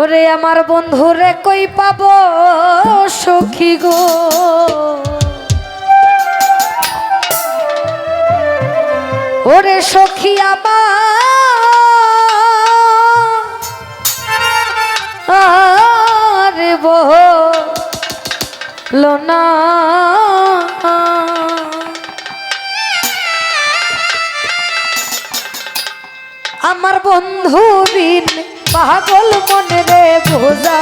ওরে আমার বন্ধুরে কই পাব সখী গো? ওরে সখী আমার বহ, লোনা। আমার বন্ধু বিন পাগল মনে রে বোঝা,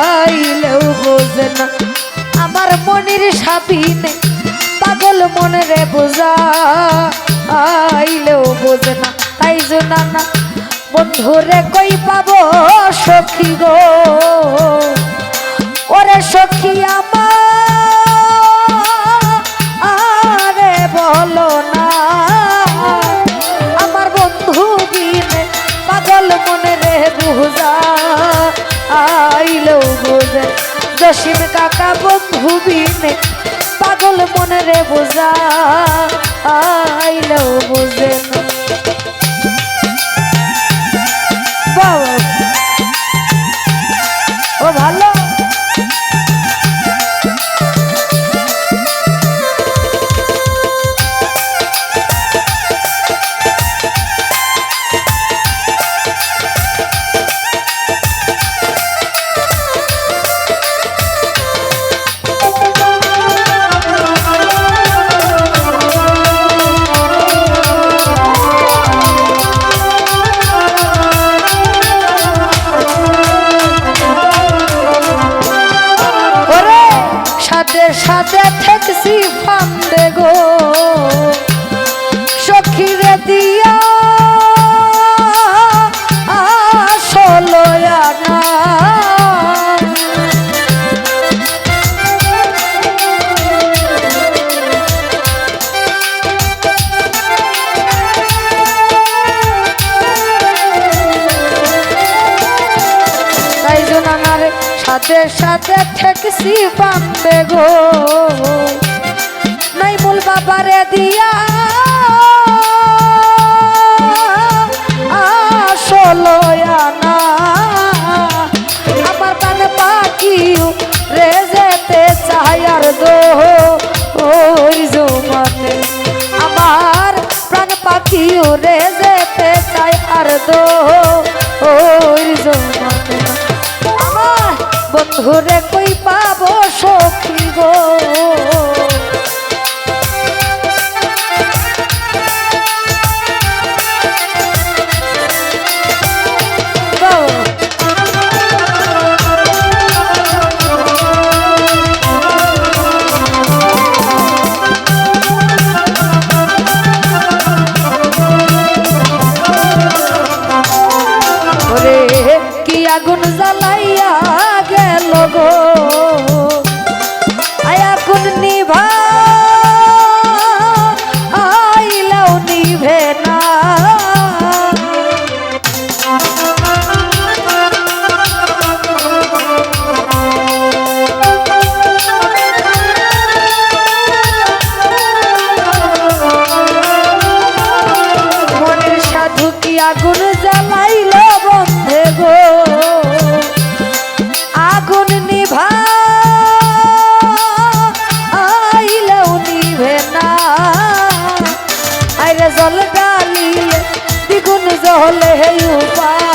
আইলেও বোঝে না। আমার মনের সাবিন পাগল মনে রে বোঝা, আইলেও বোঝে না। তাই জন্য না, বন্ধু রে কই পাবো সখী গো? ওরে সখী বুঝা আইলেও বোঝে। জসিম কাকা বন্ধু বিনে পাগল মনে রে বোঝা আইলেও বোঝে। না সাথে ঠেকছি ফান্দে গো। সখীরে দিয়া সাথে সাথে ঠেকছি পাম্বে গো। নাই মূল বাবারে দিয়া। আসলো না আমার কানে পাখিও রে যেতে চাই আর দো ওই জমানে আমার প্রাণ পাখিও রে যেতে চাই আর দো ওই জমানে বন্ধুরে দ্বিগুণ হে উপা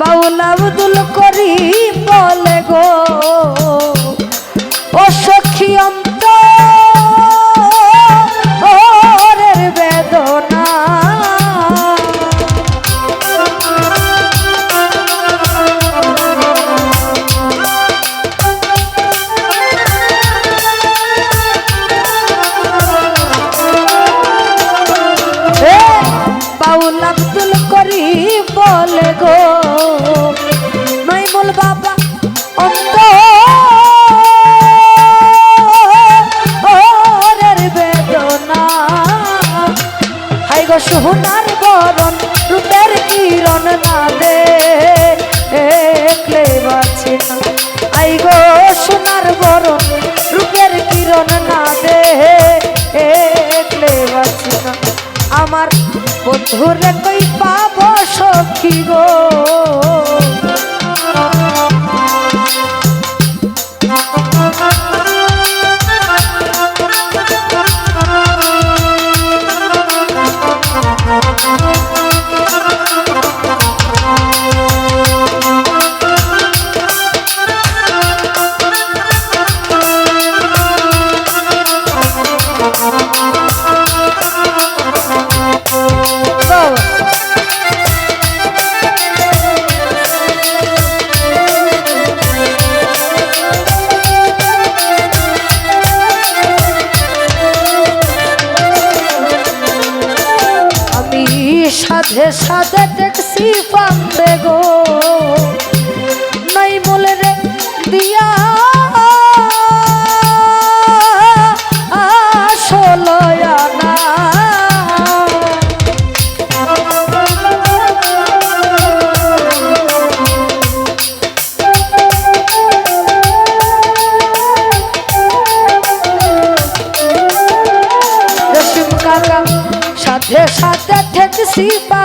বাউল Jorge সাধে সাধে ট্যাক্সি পাবে গো।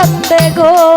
সত্যে গো।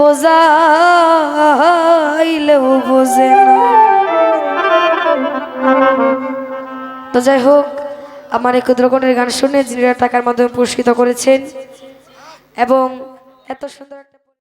বোঝাইলেও বোঝে না। তো যাই হোক, আমার এই ক্ষুদ্রকণ্ঠের গান শুনে যিনিরা টাকার মাধ্যমে পুরস্কৃত করেছেন। এবং এত সুন্দর একটা